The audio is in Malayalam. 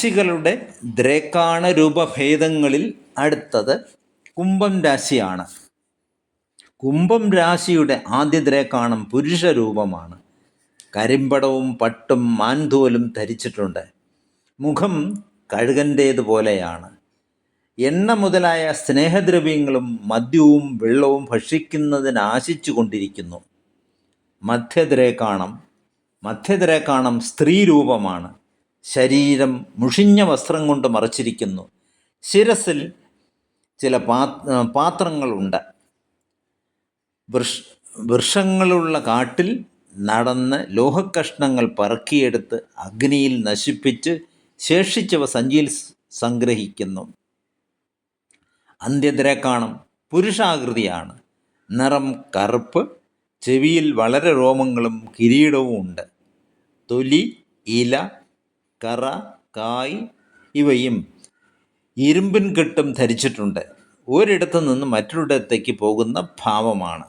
രാശികളുടെ ദ്രേക്കാണ രൂപഭേദങ്ങളിൽ അടുത്തത് കുംഭം രാശിയാണ്. കുംഭം രാശിയുടെ ആദ്യ ദ്രേക്കാണം പുരുഷ രൂപമാണ്. കരിമ്പടവും പട്ടും മാൻതോലും ധരിച്ചിട്ടുണ്ട്. മുഖം കഴുകന്റേതുപോലെയാണ് എണ്ണ മുതലായ സ്നേഹദ്രവ്യങ്ങളും മദ്യവും വെള്ളവും ഭക്ഷിക്കുന്നതിനാശിച്ചു കൊണ്ടിരിക്കുന്നു. മധ്യദ്രേക്കാണം മധ്യദ്രേക്കാണം സ്ത്രീ രൂപമാണ്. ശരീരം മുഷിഞ്ഞ വസ്ത്രം കൊണ്ട് മറച്ചിരിക്കുന്നു. ശിരസിൽ ചില പാ പാത്രങ്ങളുണ്ട്. വൃഷ വൃക്ഷങ്ങളുള്ള കാട്ടിൽ നടന്ന് ലോഹക്കഷ്ണങ്ങൾ പറക്കിയെടുത്ത് അഗ്നിയിൽ നശിപ്പിച്ച് ശേഷിച്ചവ സഞ്ചിയിൽ സംഗ്രഹിക്കുന്നു. അന്ത്യതിരെ കാണും പുരുഷാകൃതിയാണ്. നിറം കറുപ്പ് ചെവിയിൽ വളരെ രോമങ്ങളും കിരീടവും ഉണ്ട് തൊലി ഇല കറ കായ് ഇവയും ഇരുമ്പിൻ കെട്ടും ധരിച്ചിട്ടുണ്ട്. ഒരിടത്തു നിന്ന് മറ്റൊരിടത്തേക്ക് പോകുന്ന ഭാവമാണ്.